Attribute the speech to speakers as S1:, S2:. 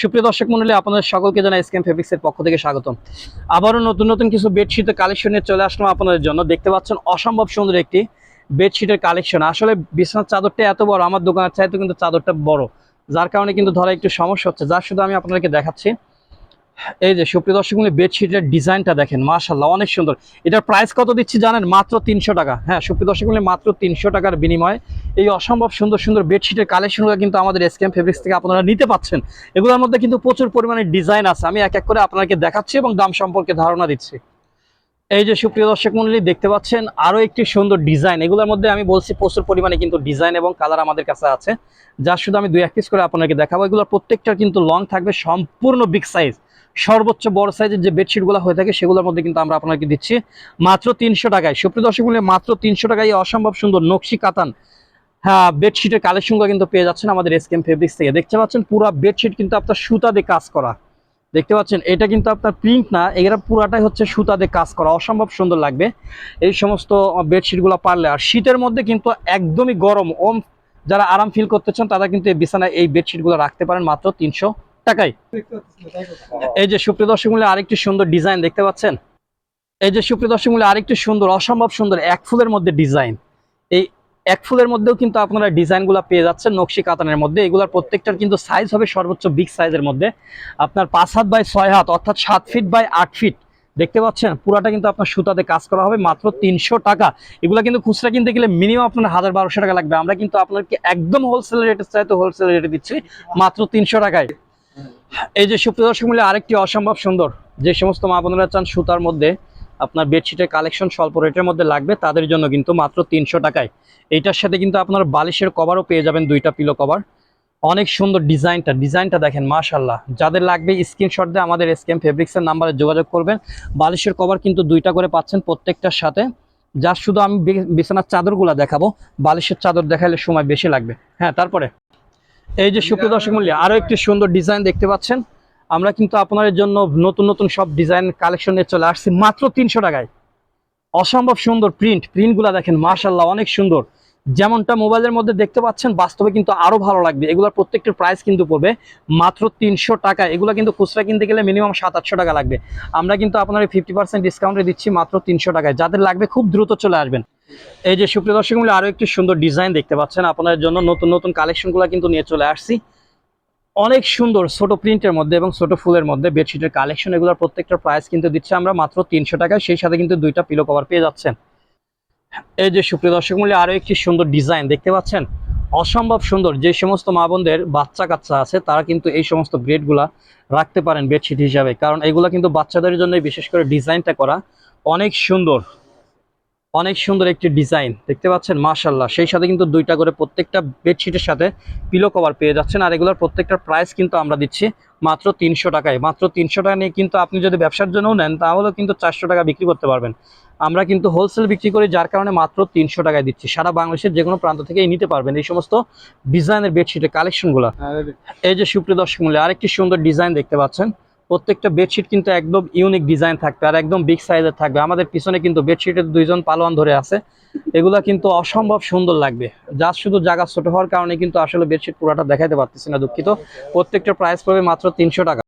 S1: সুপ্রিয় দর্শক মন্ডলী, আপনাদের সকলকে জানাই ফেব্রিক্স ফেব্রিক্সের পক্ষ থেকে স্বাগতম। আবারও নতুন নতুন কিছু বেডশিটের কালেকশন নিয়ে চলে আসলাম আপনাদের জন্য। দেখতে পাচ্ছেন অসম্ভব সুন্দর একটি বেডশিটের কালেকশন আসলে বিছানার চাদরটা এত বড়, আমার দোকানের চাইতে কিন্তু চাদরটা বড়। যার কারণে কিন্তু ধরা একটু সমস্যা হচ্ছে। যার শুধু আমি আপনাদেরকে দেখাচ্ছি। এই যে সুপ্রিয় দর্শক মন্ডলী বেডশিটের ডিজাইনটা দেখেন মাশাল্লাহ অনেক সুন্দর। এটার প্রাইস কত দিচ্ছি জানেন? মাত্র তিনশো টাকা। হ্যাঁ সুপ্রিয় দর্শক মন্ডলী মাত্র তিনশো টাকার বিনিময়ে এই অসম্ভব সুন্দর সুন্দর বেডশিটের কালেকশনগুলো কিন্তু আমাদের এসকেম ফেব্রিক্স থেকে আপনারা নিতে পাচ্ছেন। এগুলোর মধ্যে কিন্তু প্রচুর পরিমাণে ডিজাইন আছে। আমি এক এক করে আপনাকে দেখাচ্ছি এবং দাম সম্পর্কে ধারণা দিচ্ছি। এই যে সুপ্রিয় দর্শক, মন্ডলী, দেখতে পাচ্ছেন আরও একটি সুন্দর ডিজাইন এগুলোর মধ্যে আমি বলছি প্রচুর পরিমাণে কিন্তু ডিজাইন এবং কালার আমাদের কাছে আছে। যার শুধু আমি দুই এক পিস করে আপনাকে দেখাবো। এগুলোর প্রত্যেকটা কিন্তু লং থাকবে সম্পূর্ণ বিগ সাইজ সর্বোচ্চ বড় সাইজের যে বেডশিটগুলো হয়ে থাকে, সেগুলোর মধ্যে কিন্তু আমরা আপনাকে দিচ্ছি। মাত্র তিনশো টাকায়। সুপ্রিয় দর্শক মন্ডলী মাত্র তিনশো টাকায় অসম্ভব সুন্দর নকশি কাতান হ্যাঁ বেডশিটের কালেকশনগুলো কিন্তু পেয়ে যাচ্ছেন আমাদের এসকেম ফেব্রিক্স থেকে। দেখতে পাচ্ছেন পুরো বেডশিট কিন্তু আপনার সুতা দিয়ে কাজ করা। দেখতে পাচ্ছেন, এটা কিন্তু আপনার প্রিন্ট না, এরা পুরাটাই হচ্ছে সুতা দিয়ে কাজ করা। অসম্ভব সুন্দর লাগবে এই সমস্ত বেডশিটগুলো পারলে। আর শীতের মধ্যে কিন্তু একদমই গরম, ওম, যারা আরাম ফিল করতে চান, তারা কিন্তু এই বিছানায় এই বেডশিটগুলো রাখতে পারেন মাত্র তিনশো টাকায় এই যে সুপ্রিয় দর্শক মূল্যে আরেকটি সুন্দর ডিজাইন দেখতে পাচ্ছেন? এই যে সুপ্রিয় দর্শক মূল্যে আরেকটি সুন্দর, অসম্ভব সুন্দর এক ফুলের মধ্যে ডিজাইন এই এক ফুলের মধ্যেও কিন্তু আপনারা ডিজাইনগুলো পেয়ে যাচ্ছেন নকশি কাতানের মধ্যে। এগুলোর প্রত্যেকটার কিন্তু সাইজ হবে সর্বোচ্চ বিগ সাইজের মধ্যে। আপনার পাঁচ হাত বাই ছয় হাত, অর্থাৎ সাত ফিট বাই আট ফিট দেখতে পাচ্ছেন? পুরাটা কিন্তু আপনার সুতাতে কাজ করা হবে, মাত্র তিনশো টাকা। এগুলো কিন্তু খুচরা কিনতে গেলে মিনিমাম আপনার হাজার বারোশো টাকা লাগবে। আমরা কিন্তু আপনাকে একদম হোলসেল রেটে চাইতে হোলসেল রেটে দিচ্ছি, মাত্র তিনশো টাকায়। এই যে সুপ্রিয় দর্শক আরেকটি অসম্ভব সুন্দর, যে সমস্ত মা বোনেরা চান সুতার মধ্যে আপনার বেডশিটের কালেকশন স্বল্প রেটের মধ্যে লাগবে, তাদের জন্য কিন্তু মাত্র তিনশো টাকায়। এইটার সাথে কিন্তু আপনার বালিশের কভারও পেয়ে যাবেন দুইটা পিলো কভার অনেক সুন্দর ডিজাইনটা ডিজাইনটা দেখেন মাশাল্লাহ যাদের লাগবে স্ক্রিনশট দিয়ে আমাদের এসকেম ফেব্রিক্সের নাম্বারে যোগাযোগ করবেন। বালিশের কভার কিন্তু দুইটা করে পাচ্ছেন প্রত্যেকটার সাথে। যার শুধু আমি বিছানার চাদরগুলো দেখাবো, বালিশের চাদর দেখাইলে সময় বেশি লাগবে। হ্যাঁ তারপরে? এই যে সুপ্রিয় দর্শক মূল্যে আরও একটি সুন্দর ডিজাইন দেখতে পাচ্ছেন। আমরা কিন্তু আপনাদের জন্য নতুন নতুন সব ডিজাইন কালেকশন নিয়ে চলে আসছি। মাত্র তিনশো টাকায়। অসম্ভব সুন্দর প্রিন্ট প্রিন্টগুলো দেখেন মাশাল্লাহ অনেক সুন্দর। যেমনটা মোবাইলের মধ্যে দেখতে পাচ্ছেন বাস্তবে কিন্তু আরও ভালো লাগবে। এগুলোর প্রত্যেকটার প্রাইস কিন্তু পড়বে মাত্র তিনশো টাকা এগুলো কিন্তু খুচরা কিনতে গেলে মিনিমাম সাত আটশো টাকা লাগবে। আমরা কিন্তু আপনার ফিফটি পার্সেন্ট ডিসকাউন্টে দিচ্ছি মাত্র তিনশো টাকায়। যাদের লাগবে খুব দ্রুত চলে আসবেন। এই যে সুপ্রিয় দর্শক মূল্যে আরও একটি সুন্দর ডিজাইন দেখতে পাচ্ছেন। আপনাদের জন্য নতুন নতুন কালেকশনগুলো কিন্তু নিয়ে চলে আসছি। অনেক সুন্দর ছোট প্রিন্টের মধ্যে এবং ছোট ফুলের মধ্যে বেডশিটের কালেকশন এগুলোর প্রত্যেকটা প্রাইস কিন্তু দিচ্ছে আমরা মাত্র তিনশো টাকায়। সেই সাথে কিন্তু দুইটা পিলো কভার পেয়ে যাচ্ছেন। এই যে সুপ্রিয় দর্শক মূল্যে আরও একটি সুন্দর ডিজাইন দেখতে পাচ্ছেন। অসম্ভব সুন্দর। যে সমস্ত মা বোনদের বাচ্চা কাচ্চা আছে, তারা কিন্তু এই সমস্ত ব্রেডগুলা রাখতে পারেন বেডশিট হিসাবে। কারণ এগুলো কিন্তু বাচ্চাদের জন্য বিশেষ করে ডিজাইনটা করা অনেক সুন্দর। অনেক সুন্দর একটি ডিজাইন। দেখতে পাচ্ছেন? মাশাল্লাহ সেই সাথে কিন্তু দুইটা করে প্রত্যেকটা বেডশিটের সাথে পিলো কভার পেয়ে যাচ্ছেন। আর এগুলোর প্রত্যেকটার প্রাইস কিন্তু আমরা দিচ্ছি মাত্র তিনশো টাকায়। মাত্র তিনশো টাকা নিয়ে কিন্তু আপনি যদি ব্যবসার জন্যও নেন তাহলেও কিন্তু চারশো টাকা বিক্রি করতে পারবেন। আমরা কিন্তু হোলসেল বিক্রি করি যার কারণে মাত্র তিনশো টাকায় দিচ্ছি। সারা বাংলাদেশের যে কোনো প্রান্ত থেকেই নিতে পারবেন এই সমস্ত ডিজাইনের বেডশিটের কালেকশনগুলো এই যে সুপ্রিয় দর্শক মূল্যে আরেকটি সুন্দর ডিজাইন দেখতে পাচ্ছেন। প্রত্যেকটা বেডশিট কিন্তু একদম ইউনিক ডিজাইন থাকবে আর একদম বিগ সাইজের থাকবে। আমাদের পিছনে কিন্তু বেডশিটের দুইজন পালোয়ান ধরে আছে। এগুলা কিন্তু অসম্ভব সুন্দর লাগবে। যা শুধু জায়গা ছোট হওয়ার কারণে কিন্তু আসলে বেডশিট পুরোটা দেখাতে পারতেছি না দুঃখিত। প্রত্যেকটা প্রাইস পড়বে মাত্র তিনশো টাকা।